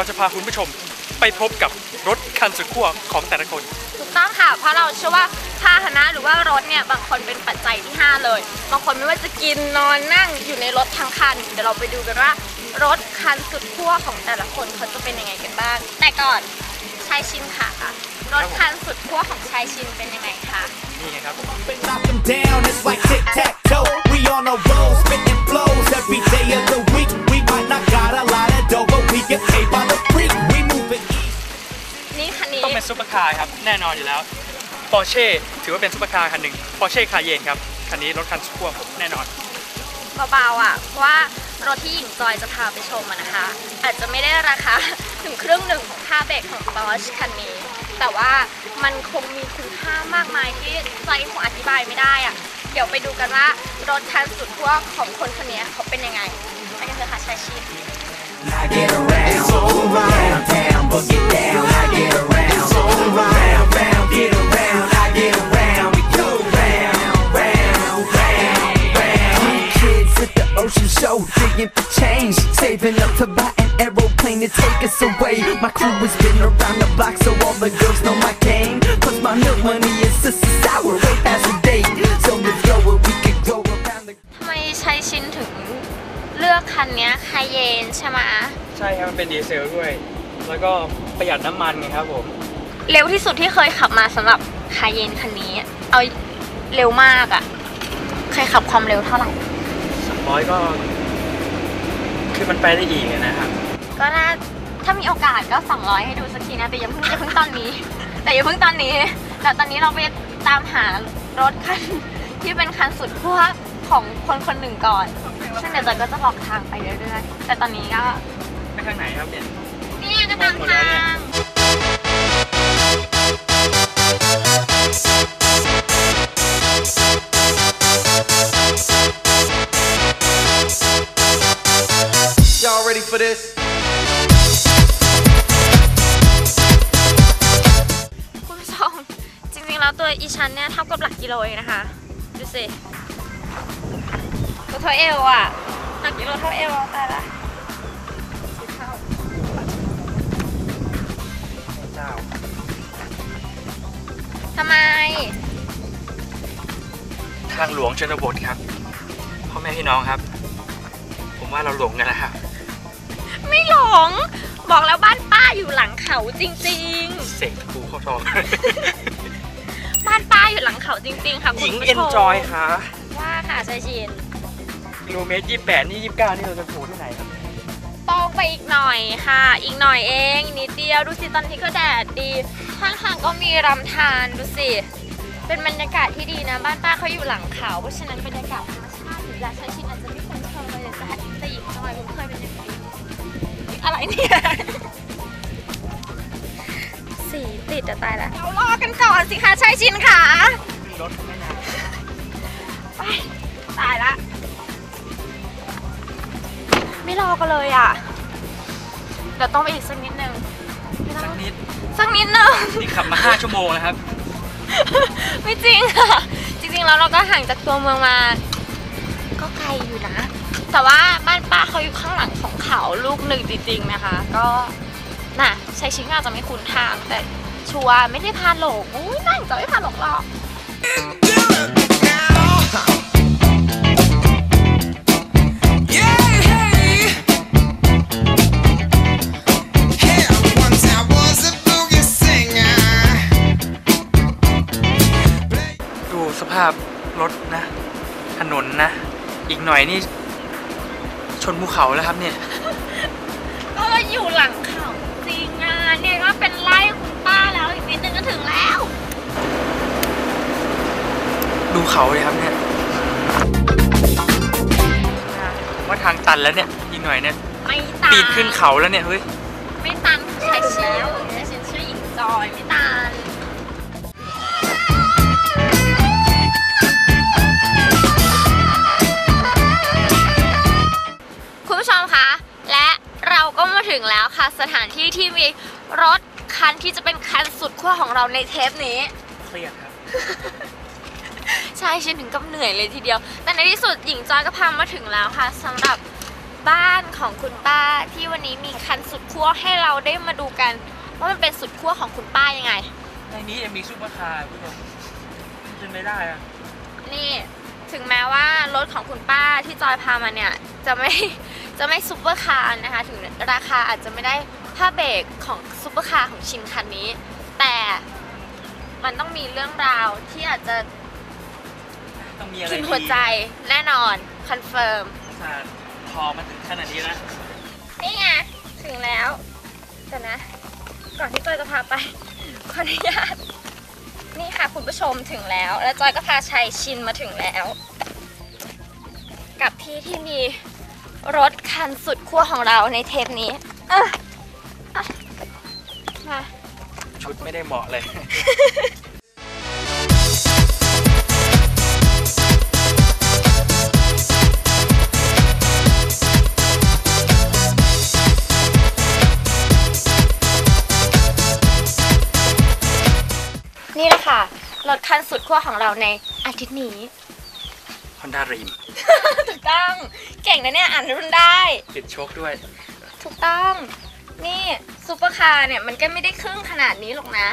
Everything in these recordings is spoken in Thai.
เราจะพาคุณผู้ชมไปพบกับรถคันสุดขั้วของแต่ละคน ถูกต้องค่ะ เพราะเราเชื่อว่าพาหนะหรือว่ารถเนี่ยบางคนเป็นปัจจัยที่ 5 เลย บางคนไม่ว่าจะกินนอนนั่งอยู่ในรถทั้งคัน เดี๋ยวเราไปดูกันว่ารถคันสุดขั้วของแต่ละคนเขาจะเป็นยังไงกันบ้าง แต่ก่อนชายชินค่ะ รถคันสุดขั้วของชายชินเป็นยังไงคะ นี่ไงครับ knock them down, it's like tic tac toe. We on a roll, spitting ซุปเปอร์คาร์ครับ แน่นอนอยู่แล้วปอร์เช่ถือว่าเป็นซุปเปอร์คาร์คันหนึ่งปอร์เช่คาเยนครับ คันนี้รถคันสุดขั้วผมแน่นอน เบาๆอะ เพราะว่ารถที่หญิงจอยจะพาไปชมอะนะคะ อาจจะไม่ได้ราคาถึงครึ่งหนึ่งของค่าเบรกของ Bosch คันนี้ แต่ว่ามันคงมีคุณค่ามากมายที่ใจคงอธิบายไม่ได้อะ เดี๋ยวไปดูกันว่ารถคันสุดขั้วของคนคนนี้เขาเป็นยังไงไปกันเถอค่ะชายชีพ I get around, so down, but get down. I get around, around, round, get around. I get around, we go round, round, round, round. Kids at the ocean show, digging for change, saving up to buy an aeroplane to take us away. My crew has been around the block, so all the girls know my game. Plus my milk money is sister sour, way past the date. So let's go where we could go around the. ทำไมชายชินถึงเลือกคันเนี้ยคาเยนใช่ไหม ใช่ครับ มันเป็นดีเซลด้วย แล้วก็ประหยัดน้ำมันไงครับผม เร็วที่สุดที่เคยขับมาสำหรับคาเยนคันนี้ เอาเร็วมากอะ่ะ เคยขับความเร็วเท่าไหร่ร้อยก็ คือมันไปได้อีกอะนะครับ ก็น่าถ้ามีโอกาสก็200ให้ดูสักทีนะ แต่อย่าเพิ่งอย่าเพิ่งตอนนี้ แต่อย่าเพิ่งตอนนี้ แต่ตอนนี้เราไปตามหารถคันที่เป็นคันสุดขั้วของคนคนหนึ่งก่อน ซึ่งเดี๋ยวจอยก็จะบอกทางไปเรื่อยๆ แต่ตอนนี้ก็ ไปทางไหนครับเนี่ย นี่ก็ตามทาง for this? คุณผู้ชมจริงๆแล้วตัวอีชันเนี่ยเท่ากับหลักกิโลเองนะคะ ดูสิตัวเท่าเอวอะหนักกิโลเท่าเอวอะแต่ละสิเท่าเจ้าทำไม ทางหลวงชนบทครับพ่อแม่พี่น้องครับ ผมว่าเราหลงกันแล้วครับ ไม่หลง บอกแล้วบ้านป้าอยู่หลังเขาจริงเสกตะปูเข้าท้องๆบ้านป้าอยู่หลังเขาจริงๆค่ะหคุญิณงผู้เอ็นชมจอยค่ะว่าค่ะชายชินกิโลเมตรยี่แปดนี่ยี่เก้านี่เราจะโผล่ที่ไหนครับ ตรงไปอีกหน่อยค่ะ อีกหน่อยเองนิดเดียวดูสิตอนนี้ก็แดดดีข้างๆก็มีรำธารดูสิเป็นบรรยากาศที่ดีนะ บ้านป้าเขาอยู่หลังเขาเพราะฉะนั้นบรรยากาศธรรมชาติหรือและชายชิน เนี่ยสีติดจะตายแล้วเดี๋ยวรอกันก่อนสิคะชายชินค่ะมีรถไม่นานไปตายละไม่รอกันเลยอะเดี๋ยวต้องไปอีกสักนิดนึงไม่ต้สัองกนิดสักนิดนึงนี่ขับมา5ชั่วโมงแล้วครับ ไม่จริงค่ะ จริงๆแล้วเราก็ห่างจากตัวเมืองมา ก็ไกลอยู่นะ แต่ว่าบ้านป้าเขาอยู่ข้างหลังของเขาลูกหนึ่งจริงๆนะคะ ก็น่ะใช้ชิ้นอาจจะไม่คุ้นทางแต่ชัวร์ไม่ได้พาหลงอุ้ยนั่งจะไม่พาหลงหรอกดูสภาพรถนะ ถนนนะ อีกหน่อยนี่ ชนภูเขาแล้วครับเนี่ย ก็อยู่หลังเขาจริงอะเนี่ยก็เป็นไร่คุณป้าแล้วอีกนิดนึงก็ถึงแล้ว ดูเขาเลยครับเนี่ยผมว่าทางตันแล้วเนี่ยอีกหน่อยเนี่ยไม่ตันปีนขึ้นเขาแล้วเนี่ยเฮ้ย ไม่ตันใช้ชิวใช้ชิวชื่อหญิงจอยไม่ตัน และเราก็มาถึงแล้วค่ะสถานที่ที่มีรถคันที่จะเป็นคันสุดขั้วของเราในเทปนี้ เครียดครับ ใช่ฉันถึงกับเหนื่อยเลยทีเดียว แต่ในที่สุดหญิงจอยก็พามาถึงแล้วค่ะสำหรับบ้านของคุณป้าที่วันนี้มีคันสุดขั้วให้เราได้มาดูกัน ว่ามันเป็นสุดขั้วของคุณป้ายังไง ในนี้ยังมีซุปเปอร์คาร์คุณผู้ชมเป็นไม่ได้อะนี่ถึงแม้ว่ารถของคุณป้าที่จอยพามาเนี่ย จะไม่ จะไม่ซุปเปอร์คาร์นะคะ ถึงราคาอาจจะไม่ได้ผ้าเบรกของซุปเปอร์คาร์ของชินคันนี้ แต่มันต้องมีเรื่องราวที่อาจจะต้องมีอะไรกินหัวใจแน่นอน คอนเฟิร์มสาดพอมาถึงขนาดนี้นะ นี่ไง ถึงแล้วแต่นะ ก่อนที่จอยจะพาไป ขออนุญาต นี่ค่ะคุณผู้ชมถึงแล้ว แล้วจอยก็พาชัยชินมาถึงแล้ว กับที่ที่มี รถคันสุดขั้วของเราในเทปนี้อะอะมา ชุดไม่ได้เหมาะเลย นี่แหละค่ะ รถคันสุดขั้วของเราในอาทิตย์นี้ Honda Dream ถูกต้อง เก่งนะเนี่ยอ่านรุ่นได้ ติดโชคด้วย ถูกต้อง นี่ซูเปอร์คาร์เนี่ยมันก็ไม่ได้ครึ่งขนาดนี้หรอกนะ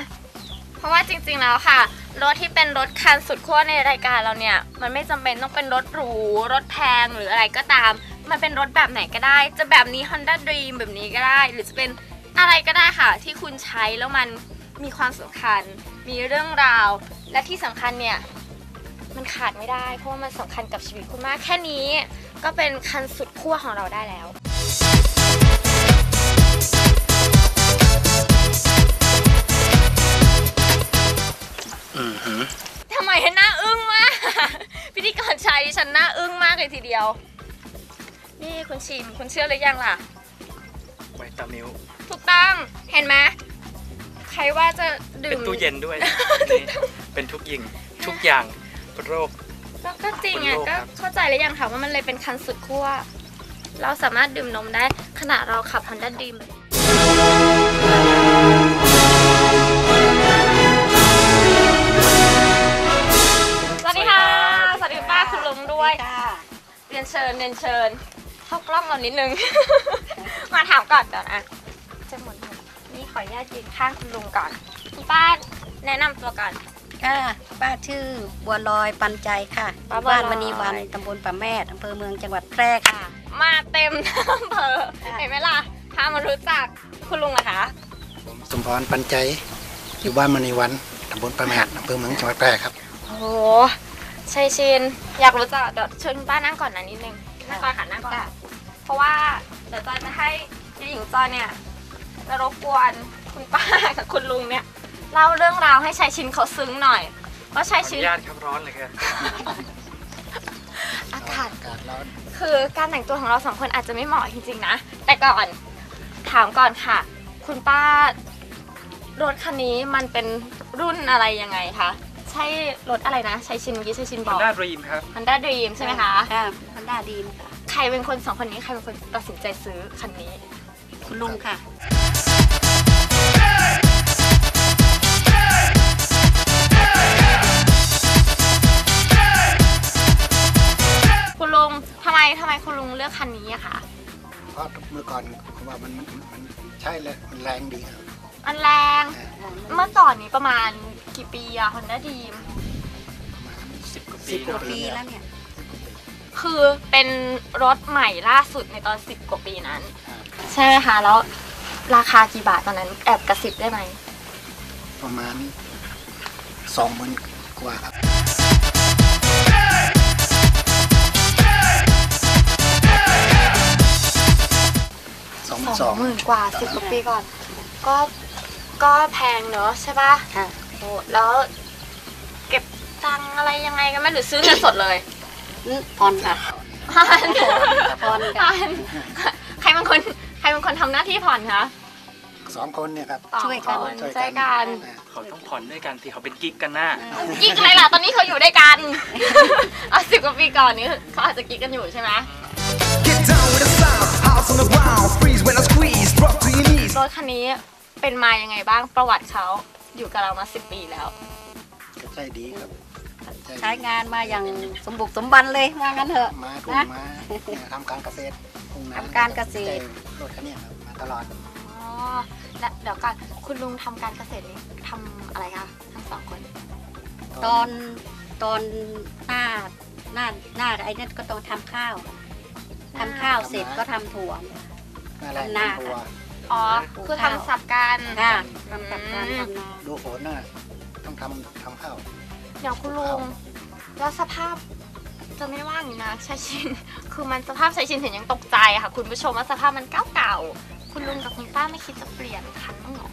เพราะว่าจริงๆแล้วค่ะ รถที่เป็นรถคันสุดขั้วในรายการเราเนี่ย มันไม่จำเป็นต้องเป็นรถหรู รถแพงหรืออะไรก็ตาม มันเป็นรถแบบไหนก็ได้ จะแบบนี้ Honda Dream แบบนี้ก็ได้ หรือจะเป็นอะไรก็ได้ค่ะ ที่คุณใช้แล้วมันมีความสำคัญ มีเรื่องราว และที่สำคัญเนี่ย มันขาดไม่ได้ เพราะว่ามันสำคัญกับชีวิตคุณมากแค่นี้ ก็เป็นคันสุดขั้วของเราได้แล้วอือหือทำไมให้หน้าอึ้งมาก พิธีกรชายดิฉันหน้าอึ้งมากเลยทีเดียว นี่คุณชิมคุณเชื่อหรือยังล่ะ ไวตามิลถูกต้องเห็นไหมใครว่าจะดื่เป็นมตู้เย็นด้วยนี่เป็นทุกยิงทุกอย่าง โรค ก็ก็จริงอะบนโลกก็ครับเข้าใจแล้วยังค่ะว่ามันเลยเป็นคันสุดขั้ว เราสามารถดื่มนมได้ขณะเราขับ Honda Dream สวัสดีค่ะ สวัสดีป้าคุณลุงด้วยเรียนเชิญเรียนเชิญ เข้ากล้องเรานิดนึง มาถามก่อนเดี๋ยวนะจะหมุนนี่ขออนุญาตยืนข้างคุณลุงก่อน คุณป้าแนะนำตัวก่อน ค่ะป้าชื่อบัวลอยปันใจค่ะป้าบัวลอย บ้านมณีวันตำบลป่าแม่ดอำเภอเมืองจังหวัดแพร่ค่ะ มาเต็มอำเภอค่ะ เห็นไหมล่ะพามารู้จักคุณลุงอะคะผมสมพรปันใจ อยู่บ้านมณีวันตำบลประแมดอำเภอเมืองจังหวัดแพร่ครับ โอ้โหชัยชินอยากรู้จักเดี๋ยวเชิญคุณป้านั่งก่อนนะนิดนึงนั่งก่อนค่ะนั่งก่อนเพราะว่าเดี๋ยวจอยจะให้ยายหญิงจอยเนี่ยจะรบกวนคุณป้ากับคุณลุงเนี่ย เล่าเรื่องราวให้ชัยชินเขาซึ้งหน่อยว่าชัยขออชินนุญาตครับร้อนเลยครับอากาศ อากาศร้อน คือการแต่งตัวของเราสองคนอาจจะไม่เหมาะจริงๆนะ แต่ก่อนถามก่อนค่ะ คุณป้ารถคันนี้มันเป็นรุ่นอะไรยังไงคะ ใช่รถอะไรนะใช้ชินเมื่อกี้ใช้ชินบอก Honda Dream ครับ Honda Dream ใช่ไหมคะ ค่ะพันด้าดีมค่ะ ใครเป็นคนสองคนนี้ใครเป็นคนตัดสินใจซื้อคันนี้ คุณลุงค่ะ คุณลุงเลือกคันนี้อะคะเพราะเมื่อก่อนผมว่ามันมันมันใช่เลยมันแรงดีครับอันแรง เมื่อก่อนนี้ประมาณกี่ปีอะ Honda Dream ประมาณ10กว่าปีสิบกว่าเนอะปีแล้วเนี่ย คือเป็นรถใหม่ล่าสุดในตอน10กว่าปีนั้น ใช่ไหมคะ แล้วราคากี่บาทตอนนั้นแอบกระซิบได้ไหม ประมาณสองหมื่นกว่าครับ สองหมื่นสสอองงหมื่นกว่าสิบกว่าปีก่อน ก็ก็แพงเนอะใช่ปะค่ะ โอ้แล้วเก็บตังค์อะไรยังไงกันไหมหรือซื้อเงินสดเลยอืมผ่อนค่ะผ่อนผ่อนค่ะ ผ่อนใครเป็นคนใครเป็นคนทำหน้าที่ผ่อนคะสองคนเนี่ยครับ สองช่วยกัน คนช่วยกัน ช่วยกันอ่าเขาต้องผ่อนด้วยกันที่เขาเป็นกิ๊กกันหน้า กิ๊กอะไรล่ะตอนนี้เขาอยู่ด้วยกัน เอาสิบกว่าปีก่อนนี้เขาอาจจะกิ๊กกันอยู่ใช่ไหม Get on the ground, freeze when I squeeze, drop to your knees. รถคันนี้เป็นมายังไงบ้างประวัติเขาอยู่กับเรามาสิบปีแล้ว ก็ใจดีครับใจดีใช้งานมาอย่างสมบุกสมบันเลยว่างั้นเถอะมาถูกนะมาเนี่ยทำการเกษตรอทุ่งนาทำการเกษตร รถคันเนี้ยครับมาตลอดอ๋อและเดี๋ยวก่อนคุณลุงทำการเกษตรนี่ทำอะไรคะทั้งสองคน ตอนตอนหน้าหน้าหน้าไอ้นั่นก็ต้องทำข้าว ทำข้าวเสร็จก็ทำถั่วหน้าแรงทำนาทำทัวอ๋อปลูกคือข้าวทำสับกันค่ะทำกับการทำนา ดูฝนน่ะต้องทำทำข้าว เดี๋ยวคุณลุงแล้วสภาพจะไม่ว่างอยู่นะชายชิน คือมันสภาพชายชินเห็นยังตกใจอะค่ะ คุณผู้ชมว่าสภาพมันเก่าๆคุณลุงกับคุณป้าไม่คิดจะเปลี่ยนคันบ้างเหรอ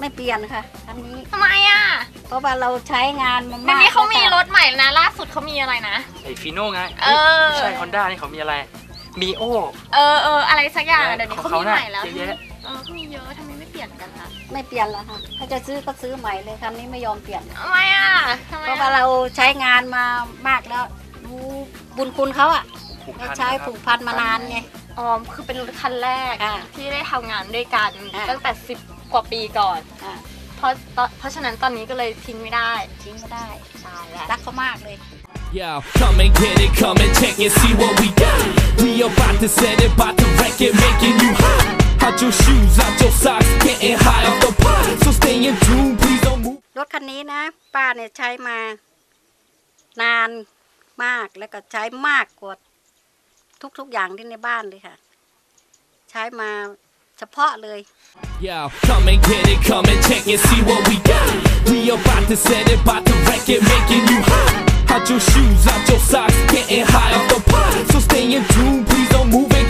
ไม่เปลี่ยนค่ะอันนี้ทำไมอะเพราะว่าเราใช้งานมาเดี๋ยวมากนี้เขามีแล้วรค่ะถใหม่แล้วนะ ล่าสุดเขามีอะไรนะ ไอฟีโน่ไงเออ ไม่ใช่ฮอนด้านี่เขามีอะไร มีโอเออเอออะไรสักอย่างอะเดี๋ยวนี้ของเขาเขามีน่ะใหม่แล้วเยอะแยะเออเขามีเยอะทำไมไม่เปลี่ยนกันคะไม่เปลี่ยนแล้วค่ะ ถ้าจะซื้อก็ซื้อใหม่เลยคันนี้ไม่ยอมเปลี่ยน ทำไมอะทำไมเพราะอะว่าเราใช้งานมามากแล้วรู้บุญคุณเขาอะผูกเราพันใช้นะครับผูกพันมานานไงอ๋อคือเป็นรถคันแรกค่ะที่ได้ทำงานด้วยกันค่ะ ตั้งแต่สิบกว่าปีก่อน อะเพราะเพราะฉะนั้นตอนนี้ก็เลยทิ้งไม่ได้ทิ้งก็ได้ตายแล้วรักเขามากเลย Yo, come and get it, come and check and see what we got. We about to set it, about to wreck it, making you hot. Out your shoes, out your socks, getting high off the pot. So stay in tune, please don't move. รถคันนี้นะ ป้าเนี่ยใช้มานานมากแล้วก็ใช้มากกว่าทุกๆอย่างที่ในบ้านเลยค่ะ ใช้มาเฉพาะเลย Yo, come and get it, come and check and see what we got. We about to set it, about to wreck it, making you hot. Out your shoes out your socks, getting high off the pot. So stay in tune, please don't move it.